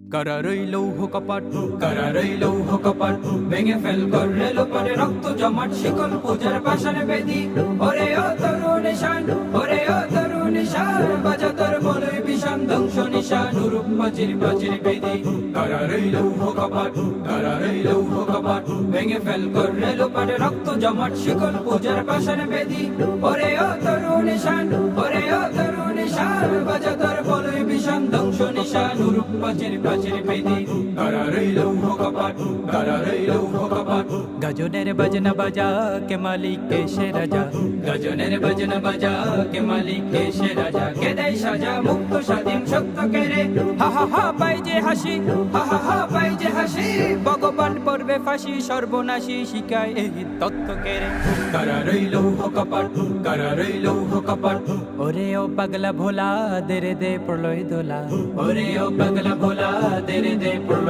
কারারই লৌহ কপাট কারারই লৌহ কপাট ভেঙে ফেল কর রেলো পারে রক্ত জমাট শিকল পূজার পাশার বেদি ওরে ও তরুণ নিশান ওরে ও তরুণ নিশান বাজা তোর বলই বিষান ধ্বংস নিশান রূপ পাচির পাচির বেদি কারারই লৌহ কপাট কারারই লৌহ কপাট ভেঙে ফেল কর রেলো রক্ত জমাট শিকল পূজার পাশার বেদি ওরে ও তরুণ নিশান ওরে ও তরুণ নিশান বাজা তোর বলই বিষান ধ্বংস নিশান রূপ পাচির পাচির বেদি গজনের বাজনা বাজা কে মালিক কে সে রাজা গজনের বাজনা বাজা কে মালিক কে সে রাজা কে দেয় সাজা মুক্ত স্বাধীন সত্য কে রে হা হা হা পাই যে হাসি হা হা হা পাই যে হাসি ভগবান পড়বে ফাঁসি সর্বনাশী শিকায় এই তত্ত্ব কে রে কারারই লৌহ কপাট কারারই লৌহ কপাট ওরে ও পাগলা ভোলা দেরে দে প্রলয় দোলা ওরে ও পাগলা ভোলা দেরে দে প্রলয়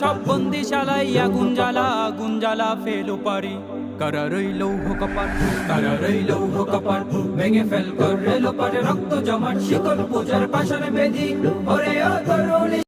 সব বন্দিশালাই আগুন জ্বালা আগুন জ্বালা ফেলো পারি কারারই লৌহ কপাট কারারই লৌহ কপাট ভেঙে ফেল কর রক্ত জমাট, শিকল পূজার পাশার বেদি। ওরে ও